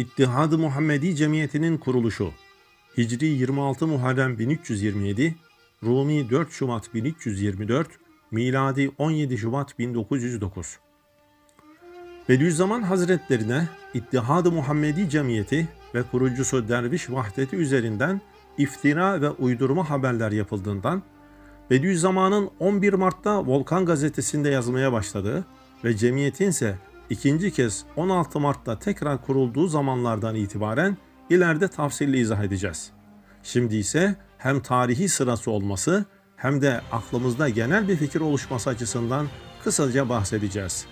İttihad-ı Muhammedi Cemiyeti'nin kuruluşu Hicri 26 Muharrem 1327, Rumi 4 Şubat 1324, miladi 17 Şubat 1909. Bediüzzaman Hazretlerine İttihad-ı Muhammedi Cemiyeti ve kurucusu Derviş Vahdeti üzerinden iftira ve uydurma haberler yapıldığından Bediüzzaman'ın 11 Mart'ta Volkan gazetesinde yazmaya başladığı ve cemiyetin ise ikinci kez 16 Mart'ta tekrar kurulduğu zamanlardan itibaren ileride tafsilli izah edeceğiz. Şimdi ise hem tarihi sırası olması hem de aklımızda genel bir fikir oluşması açısından kısaca bahsedeceğiz.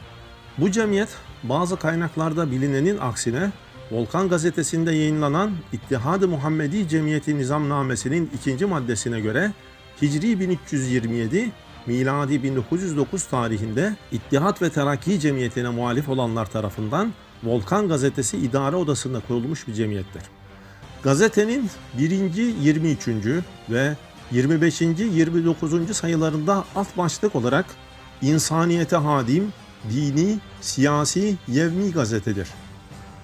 Bu cemiyet bazı kaynaklarda bilinenin aksine Volkan gazetesinde yayınlanan İttihad-ı Muhammedi Cemiyeti Nizamnamesi'nin ikinci maddesine göre Hicri 1327, miladi 1909 tarihinde İttihat ve Terakki Cemiyeti'ne muhalif olanlar tarafından Volkan Gazetesi İdare Odası'nda kurulmuş bir cemiyettir. Gazetenin 1. 23. ve 25. 29. sayılarında alt başlık olarak İnsaniyete Hadim, Dini, Siyasi, Yevmi gazetedir.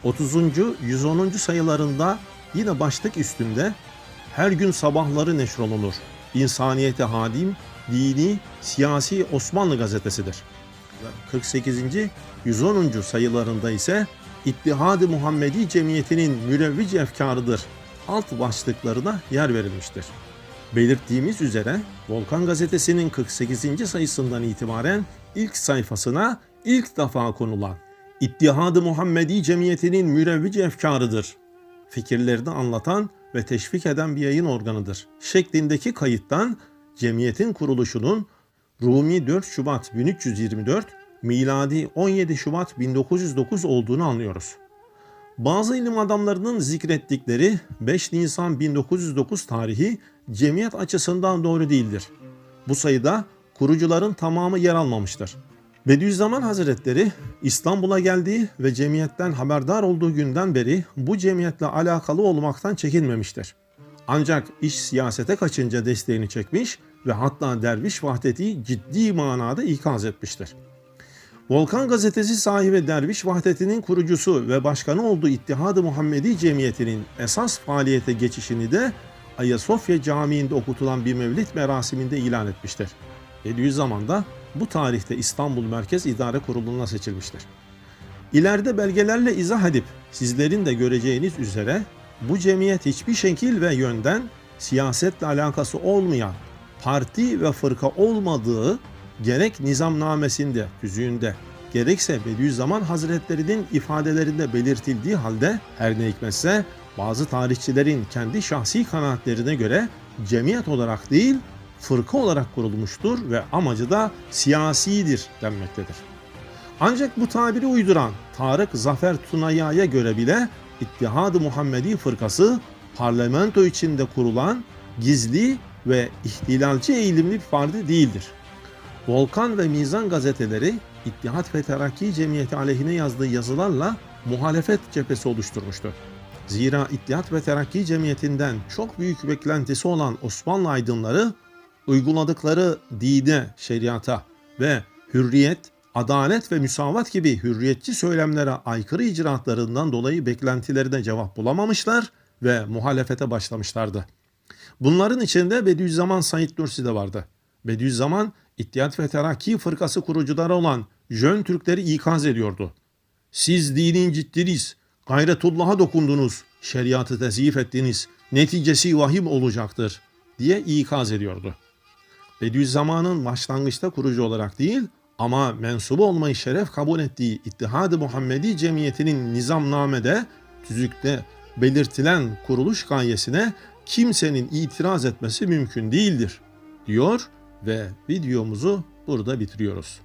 30. 110. sayılarında yine başlık üstünde her gün sabahları neşrolunur. İnsaniyete Hadim, Dini, Siyasi Osmanlı gazetesidir. 48. 110. sayılarında ise İttihad-ı Muhammedi Cemiyeti'nin mürevvic efkarıdır. Alt başlıklarına yer verilmiştir. Belirttiğimiz üzere Volkan Gazetesi'nin 48. sayısından itibaren ilk sayfasına ilk defa konulan İttihad-ı Muhammedi Cemiyeti'nin mürevvic efkarıdır. Fikirlerini anlatan ve teşvik eden bir yayın organıdır. Şeklindeki kayıttan cemiyetin kuruluşunun Rumi 4 Şubat 1324, miladi 17 Şubat 1909 olduğunu anlıyoruz. Bazı ilim adamlarının zikrettikleri 5 Nisan 1909 tarihi cemiyet açısından doğru değildir. Bu sayıda kurucuların tamamı yer almamıştır. Bediüzzaman Hazretleri İstanbul'a geldiği ve cemiyetten haberdar olduğu günden beri bu cemiyetle alakalı olmaktan çekinmemiştir. Ancak iş siyasete kaçınca desteğini çekmiş ve hatta derviş vahdeti ciddi manada ikaz etmiştir. Volkan gazetesi sahibi Derviş Vahdeti'nin kurucusu ve başkanı olduğu İttihad-ı Muhammedi Cemiyeti'nin esas faaliyete geçişini de Ayasofya Camii'nde okutulan bir mevlid merasiminde ilan etmiştir. Bediüzzaman bu tarihte İstanbul Merkez İdare Kurulu'na seçilmiştir. İleride belgelerle izah edip sizlerin de göreceğiniz üzere bu cemiyet hiçbir şekil ve yönden siyasetle alakası olmayan parti ve fırka olmadığı gerek nizamnamesinde, tüzüğünde, gerekse Bediüzzaman Hazretleri'nin ifadelerinde belirtildiği halde her ne hikmetse bazı tarihçilerin kendi şahsi kanaatlerine göre cemiyet olarak değil, fırka olarak kurulmuştur ve amacı da siyasidir denmektedir. Ancak bu tabiri uyduran Tarık Zafer Tunaya'ya göre bile İttihad-ı Muhammedi fırkası parlamento içinde kurulan gizli ve ihtilalci eğilimli bir parti değildir. Volkan ve Mizan gazeteleri İttihat ve Terakki Cemiyeti aleyhine yazdığı yazılarla muhalefet cephesi oluşturmuştu. Zira İttihat ve Terakki Cemiyeti'nden çok büyük beklentisi olan Osmanlı aydınları uyguladıkları dine, şeriata ve hürriyet, adalet ve müsavat gibi hürriyetçi söylemlere aykırı icraatlarından dolayı beklentilerine cevap bulamamışlar ve muhalefete başlamışlardı. Bunların içinde Bediüzzaman Said Nursi de vardı. Bediüzzaman İttihat ve Terakki fırkası kurucuları olan Jön Türkleri ikaz ediyordu. Siz dinin ciddiniz, gayretullah'a dokundunuz, şeriatı tezif ettiniz, neticesi vahim olacaktır diye ikaz ediyordu. Bediüzzaman'ın başlangıçta kurucu olarak değil ama mensubu olmayı şeref kabul ettiği İttihad-ı Muhammedi Cemiyeti'nin nizamnamede, tüzükte belirtilen kuruluş gayesine kimsenin itiraz etmesi mümkün değildir diyor ve videomuzu burada bitiriyoruz.